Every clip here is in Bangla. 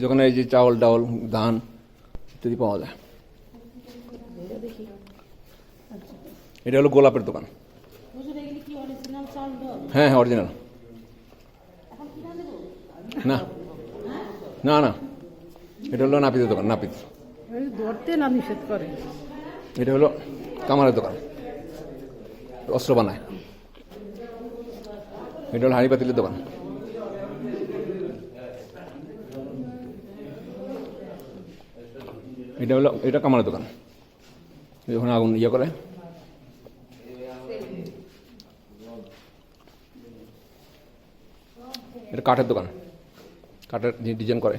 যখন এই যে চাউল ডাউল ধান ইত্যাদি পাওয়া যায়। এটা হলো গোলাপের দোকান। হ্যাঁ হ্যাঁ অরিজিনাল না না না। এটা হলো নাপিতের দোকান নাপিত। এটা হলো কামারের দোকান। অস্ত্র বানায়। এটা হলো হাঁড়ি পাতিলের দোকান। এটা হলো, এটা কামারের দোকান। যখন আগুন ইয়ে করে, এটা কাঠের দোকান। কাঠের ডিজাইন করে।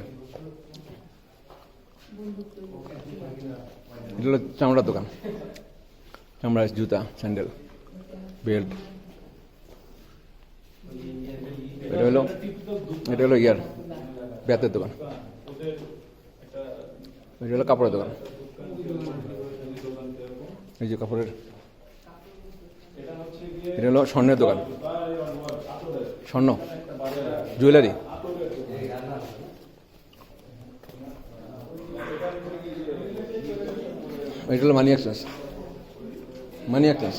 এটা হলো চামড়ার দোকান। চামড়ার জুতা, স্যান্ডেল, বেল্ট। এটা হলো এটা হলো ইয়ার বেতের দোকান। এটা হলো কাপড়ের দোকান। এই যে কাপড়ের। এটা হলো স্বর্ণের দোকান। স্বর্ণ। জুয়েলারি। এটা হলো মানি এক্সচেঞ্জ মানি এক্সচেঞ্জ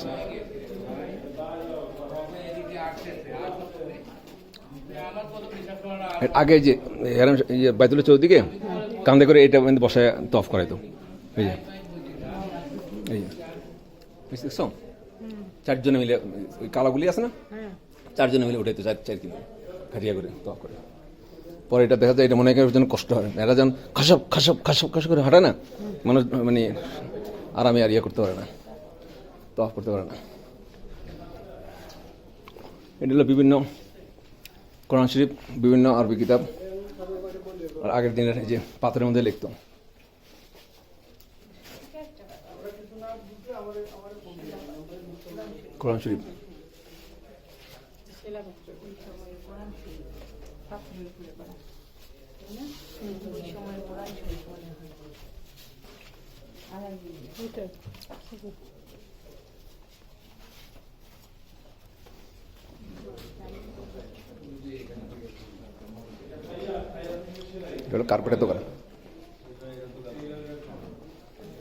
আগে যে বাইতুলের চৌদিকে কান্দে করে এটা কিন্তু বসায় তফ এই যে। এই যে। বুঝতে চারজনে মিলে ওই কালাগুলি আছে না? হ্যাঁ। চারজনে মিলে উঠাইতো চার চার কিলো। খাটিয়া করে তফ করে। পরে এটা দেখা যায় এটা মনে হয় যেন কষ্ট হয়। এরা যেন খাসব খাসব খাসব খাসব করে হাঁটায় না। মানুষ মানে আরামে আর ইয়ে করতে পারে না। তফ করতে পারে না। এটা হলো বিভিন্ন কোরআন শরীফ বিভিন্ন আরবি কিতাব। আর আগের দিনের এই যে পাথরের মধ্যে লিখতো। কোরআন শরীফ। এটা হলো কার্পেটের দোকান।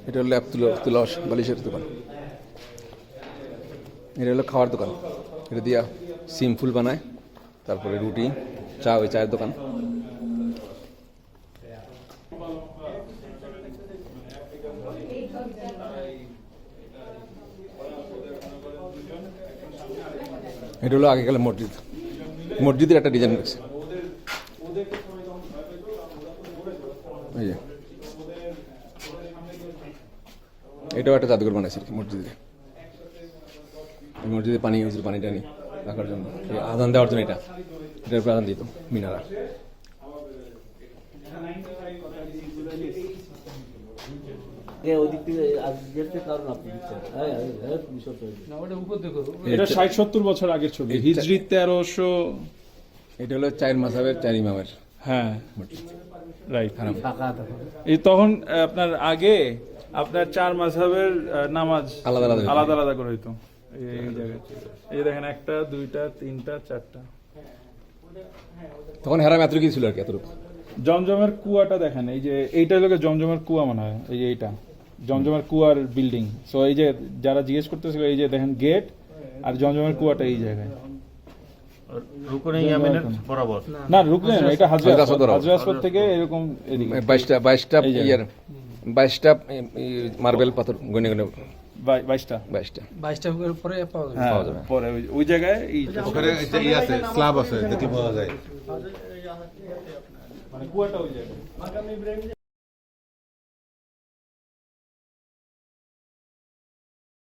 এটা হলো ল্যাপ তুলো তুলস, বালিশের দোকান। এটা হলো খাওয়ার দোকান। এটা দিয়া সিম ফুল বানায়, তারপরে রুটি, চা ওই চায়ের দোকান। এটা হলো আগেকালের মসজিদ। মসজিদের একটা ডিজাইন রয়েছে এই যে। এটাও একটা জাদুঘর বানাইছে আর কি মসজিদে। এই মসজিদে পানি ইউজের পানি টানি রাখার জন্য। এই আদান দেওয়ার জন্য এটা। এটার উপরে আদান দিত মিনারা। হ্যাঁ হ্যাঁ হ্যাঁ এটা ষাট সত্তর বছর আগের ছবি। এই- তেরোশো এটা হলো চার মাসাবের চার ইমামের হ্যাঁ। রাইট তখন এই তখন আপনার আগে আপনার চার নামাজ আলাদা আলাদা আলাদা আলাদা করে হইতো। এই এই জায়গায়। এই দেখেন একটা দুইটা তিনটা চারটা। তখন হেরাম এত কি ছিল আর কি এতটুকু। জমজমের কুয়াটা দেখেন এই যে এইটা হলো জমজমের কুয়া মনে হয় এই যে এইটা। জমজমের কুয়ার বিল্ডিং সো এই যে যারা জিজ্ঞেস করতেছিল এই যে দেখেন গেট আর জমজমের কুয়াটা এই জায়গায়। রুকুনে ইয়ামিনের বরাবর। না এটা হাজরা থেকে এরকম এদিকে। ইয়ার মার্বেল পাথর গনে গনে বাই- বাইশটা। বাইশটা। বাইশটা পরে পাওয়া যাবে। হ্যাঁ পাওয়া যাবে। পরে ওই- ওই জায়গায় ওখানে আছে স্ল্যাব আছে। দেখি পাওয়া যায়। মানে কুয়াটা ওই জায়গায়।